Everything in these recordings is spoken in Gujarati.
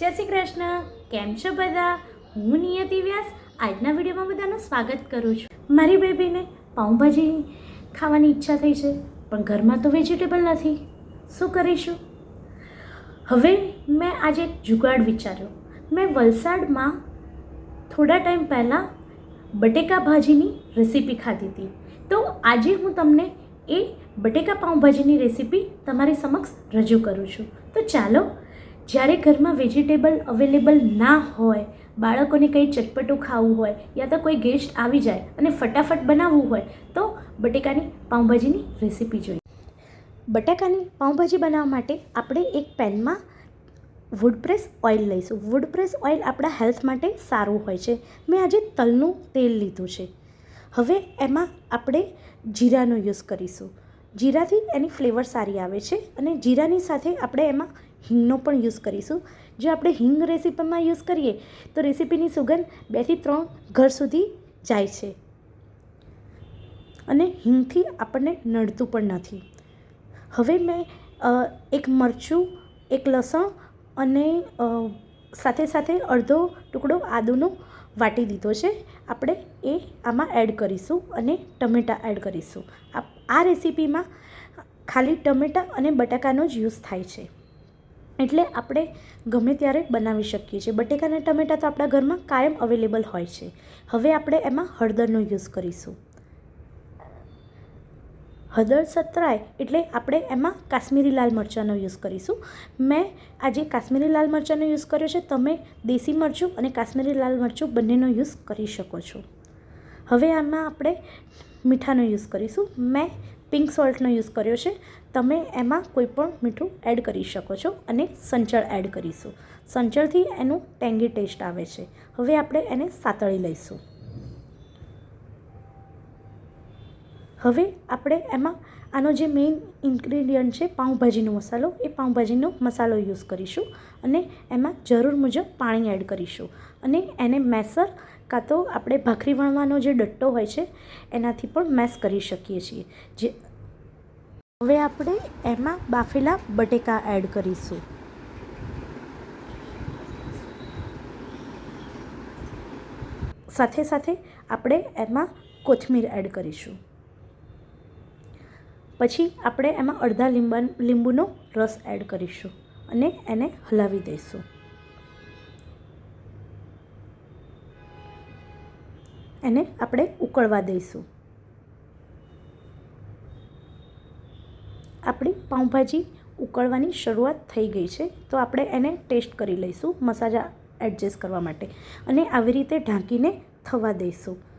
જય શ્રી કૃષ્ણ. કેમ છો બધા? હું નિયતિ વ્યાસ. આજના વિડીયોમાં બધાનું સ્વાગત કરું છું. મારી બેબીને પાઉંભાજી ખાવાની ઈચ્છા થઈ છે, પણ ઘરમાં તો વેજીટેબલ નથી. શું કરીશું? હવે મેં આજે એક જુગાડ વિચાર્યો. મેં વલસાડમાં થોડા ટાઈમ પહેલાં બટેકા ભાજીની રેસીપી ખાધી હતી. તો આજે હું તમને એ બટેકા પાઉંભાજીની રેસીપી તમારી સમક્ષ રજૂ કરું છું. તો ચાલો જ્યારે ઘરમાં વેજીટેબલ અવેલેબલ ના હોય, બાળકોને કંઈ ચટપટું ખાવું હોય યા તો કોઈ ગેસ્ટ આવી જાય અને ફટાફટ બનાવવું હોય, તો બટેકાની પાઉંભાજીની રેસીપી જોઈએ. બટાકાની પાઉંભાજી બનાવવા માટે આપણે એક પેનમાં વુડપ્રેસ ઓઇલ લઈશું. વુડપ્રેસ ઓઇલ આપણા હેલ્થ માટે સારું હોય છે. મેં આજે તલનું તેલ લીધું છે. હવે એમાં આપણે જીરાનો યુઝ કરીશું. જીરાથી એની ફ્લેવર સારી આવે છે અને જીરાની સાથે આપણે એમાં હિંગનો પણ યુઝ કરીશું. જો આપણે હિંગ રેસીપીમાં યુઝ કરીએ, તો રેસીપીની સુગંધ બેથી ત્રણ ઘર સુધી જાય છે. અને હિંગથી આપણને નડતું પણ નથી. હવે મેં એક મરચું, એક લસણ અને સાથે સાથે અડધો ટુકડો આદુનો વાટી દીધો છે. આપણે એ આમાં એડ કરીશું અને ટમેટાં એડ કરીશું. આ રેસીપીમાં ખાલી ટમેટાં અને બટાકાનો જ યુઝ થાય છે. એટલે આપણે ગમે ત્યારે બનાવી શકીએ છીએ. બટેકા અને ટમેટાં તો આપણા ઘરમાં કાયમ અવેલેબલ હોય છે. હવે આપણે એમાં હળદરનો યુઝ કરીશું. હળદર સતરાય એટલે આપણે એમાં કાશ્મીરી લાલ મરચાંનો યુઝ કરીશું. મેં આજે કાશ્મીરી લાલ મરચાંનો યુઝ કર્યો છે. તમે દેશી મરચું અને કાશ્મીરી લાલ મરચું બંનેનો યુઝ કરી શકો છો. હવે આમાં આપણે મીઠાનો યુઝ કરીશું. મેં પિંક સોલ્ટનો યુઝ કર્યો છે. તમે એમાં કોઈ પણ મીઠું એડ કરી શકો છો અને સંચળ એડ કરીશું. સંચળથી એનું ટેંગી ટેસ્ટ આવે છે. હવે આપણે એને સાતળી લઈશું. હવે આપણે એમાં આનો જે મેઇન ઇન્ગ્રેડિયન્ટ છે પાઉંભાજીનો મસાલો, એ પાઉંભાજીનો મસાલો યુઝ કરીશું અને એમાં જરૂર મુજબ પાણી એડ કરીશું. અને એને મેસર કાં તો આપણે ભાખરી વણવાનો જે ડટ્ટો હોય છે, એનાથી પણ મેસ કરી શકીએ છીએ. જે હવે આપણે એમાં બાફેલા બટેકા એડ કરીશું. સાથે સાથે આપણે એમાં કોથમીર એડ કરીશું. પછી આપણે એમાં અડધા લીંબા લીંબુનો રસ એડ કરીશું અને એને હલાવી દઈશું. એને આપણે ઉકળવા દઈશું. આપણી પાઉંભાજી ઉકળવાની શરૂઆત થઈ ગઈ છે, તો આપણે એને ટેસ્ટ કરી લઈશું મસાજા એડજસ્ટ કરવા માટે. અને આવી રીતે ઢાંકીને થવા દઈશું.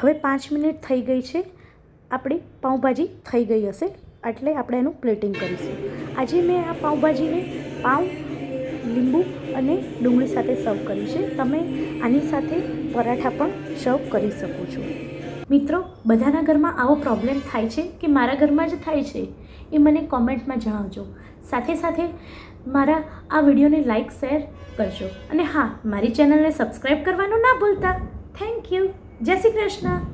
હવે પાંચ મિનિટ થઈ ગઈ છે. આપણી પાઉંભાજી થઈ ગઈ હશે. એટલે આપણે એનું પ્લેટિંગ કરીશું. આજે મેં આ પાઉંભાજીને પાઉં, લીંબુ અને ડુંગળી સાથે સર્વ કરી છે. તમે આની સાથે પરાઠા પણ સર્વ કરી શકો છો. મિત્રો, બધાના ઘરમાં આવો પ્રોબ્લેમ થાય છે કે મારા ઘરમાં જ થાય છે એ મને કોમેન્ટમાં જણાવજો. સાથે સાથે મારા આ વિડીયોને લાઈક શેર કરજો. અને હા, મારી ચેનલને સબસ્ક્રાઈબ કરવાનું ના ભૂલતા. થેન્ક યુ જય શ્રી કૃષ્ણ.